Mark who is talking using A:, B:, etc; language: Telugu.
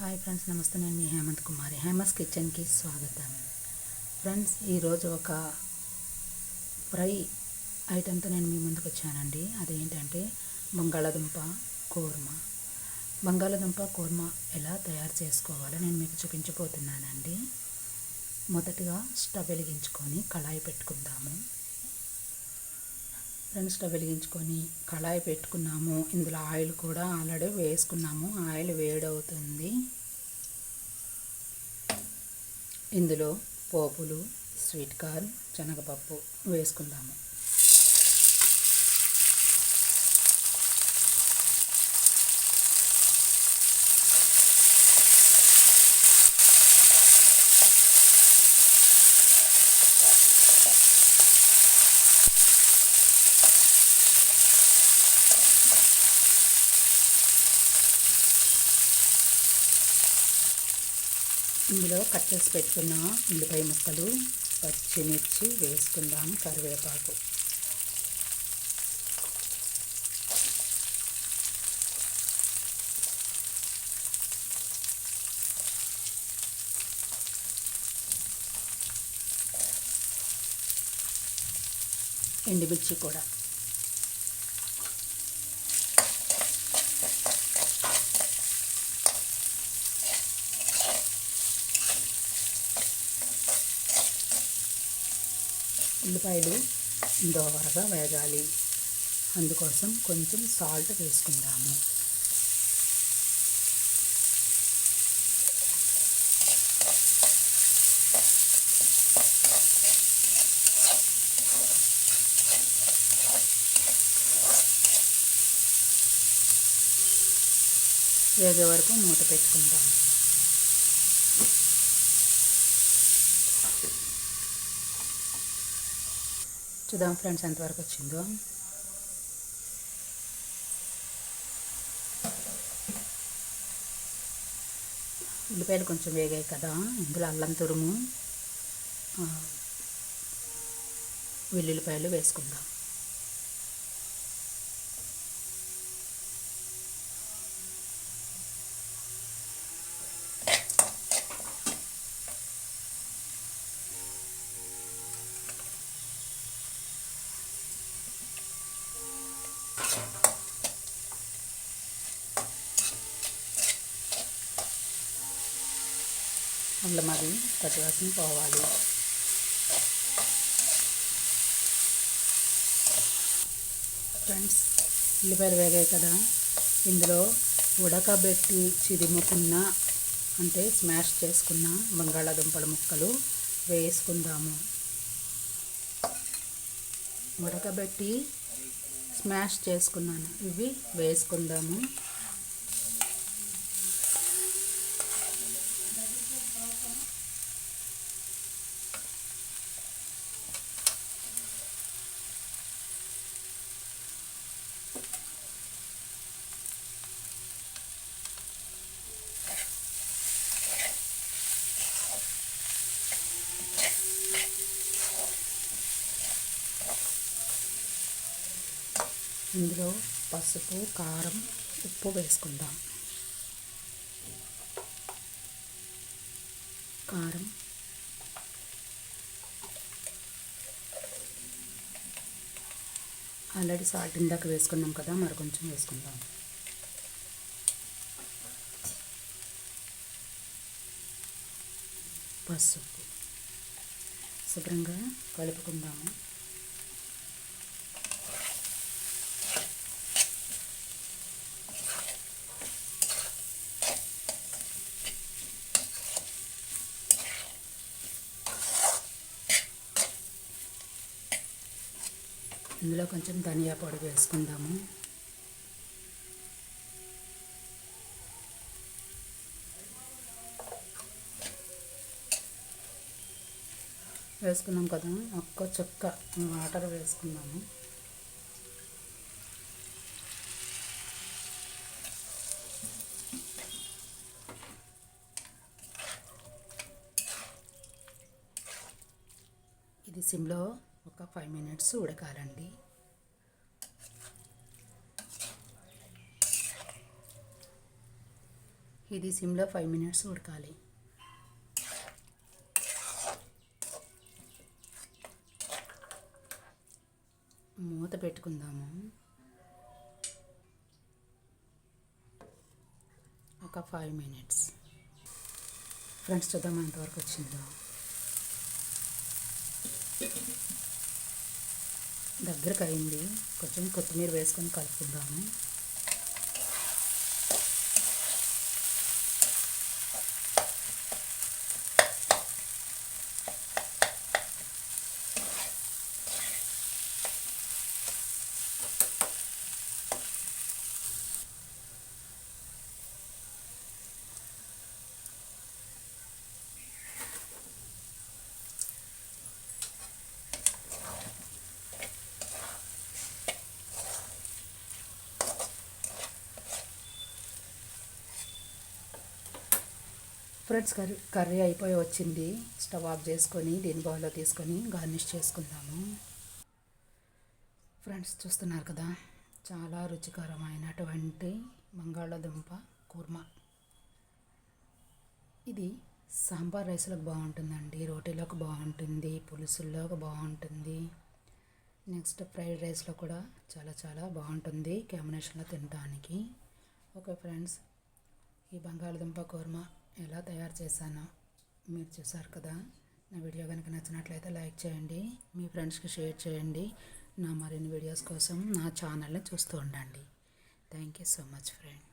A: హాయ్ ఫ్రెండ్స్ నమస్తే. నేను మీ హేమంత్ కుమారి. హేమస్ కిచెన్కి స్వాగతం. ఫ్రెండ్స్ ఈరోజు ఒక ఫ్రై ఐటెంతో నేను మీ ముందుకు వచ్చానండి. అదేంటంటే బంగాళాదుంప కూర్మ. బంగాళాదుంప కూర్మ ఎలా తయారు చేసుకోవాలో నేను మీకు చూపించబోతున్నానండి. మొదటగా స్టవ్ వెలిగించుకొని కళాయి పెట్టుకుందాము. ఫ్రెండ్స్ స్టవ్ వెలిగించుకొని కళాయి పెట్టుకున్నాము. ఇందులో ఆయిల్ కూడా ఆల్రెడీ వేసుకున్నాము. ఆయిల్ వేడవుతుంది. ఇందులో పోపులు స్వీట్ కార్న్ శనగపప్పు వేసుకుందాము. ఇందులో కట్ చేసి పెట్టుకున్న ఉల్లిపాయ ముక్కలు పచ్చిమిర్చి వేసుకుందాం కరివేపాకు. ఎండుమిర్చి కూడా. ఉల్లిపాయలు దోరగా వేగాలి. అందుకోసం కొంచెం సాల్ట్ వేసుకుందాము. వేగే వరకు మూత పెట్టుకుంటాము చూద్దాం ఫ్రెండ్స్ ఎంతవరకు వచ్చిందో. ఉల్లిపాయలు కొంచెం వేగాయి కదా ఇందులో అల్లం తురుము వెల్లుల్లిపాయలు వేసుకుందాం. అందులో మరి పచ్చివాసన పోవాలి. ఫ్రెండ్స్ ఉల్లిపాయలు వేగాయి కదా. ఇందులో ఉడకబెట్టి చిదిముకున్న అంటే స్మాష్ చేసుకున్న బంగాళాదుంపల ముక్కలు వేసుకుందాము. ఉడకబెట్టి స్మాష్ చేసుకున్నాను. ఇవి వేసుకుందాము. ఇందులో పసుపు కారం ఉప్పు వేసుకుందాం. కారం. ఆల్రెడీ సాల్ట్ ఇందాక వేసుకున్నాం కదా మరి కొంచెం వేసుకుందాం. పసుపు. శుభ్రంగా కలుపుకుందాము. ఇందులో కొంచెం ధనియా పొడి వేసుకుందాము. వేసుకున్నాం కదా ఒక్క చుక్క వాటర్ వేసుకుందాము. ఇది సిమ్లో ఒక ఫైవ్ మినిట్స్ ఉడకాలండి. ఇది సిమ్లో ఫైవ్ మినిట్స్ ఉడకాలి. మూత పెట్టుకుందాము. ఒక ఫైవ్ మినిట్స్ ఫ్రెండ్స్ చూద్దాం ఎంతవరకు వచ్చిందో. దగ్గరకు అయింది కొంచెం కొత్తిమీర వేసుకొని కలుపుకుందాము. ఫ్రెండ్స్ కర్రీ కర్రీ అయిపోయి వచ్చింది. స్టవ్ ఆఫ్ చేసుకొని దీని బౌల్లో తీసుకొని గార్నిష్ చేసుకుందాము. ఫ్రెండ్స్ చూస్తున్నారు కదా? చాలా రుచికరమైనటువంటి బంగాళాదుంప కూర్మా. ఇది సాంబార్ రైస్లోకి బాగుంటుందండి. రోటీలోకి బాగుంటుంది. పులుసుల్లోకి బాగుంటుంది. నెక్స్ట్ ఫ్రైడ్ రైస్లో కూడా చాలా చాలా బాగుంటుంది. కాంబినేషన్లో తినడానికి. ఓకే ఫ్రెండ్స్ ఈ బంగాళదుంప కూర్మా ఎలా తయారు చేశానో మీరు చూసారు కదా. నా వీడియో కనుక నచ్చినట్లయితే లైక్ చేయండి మీ ఫ్రెండ్స్కి షేర్ చేయండి. నా మరిన్ని వీడియోస్ కోసం నా ఛానల్ని చూస్తూ ఉండండి. Thank you so much friend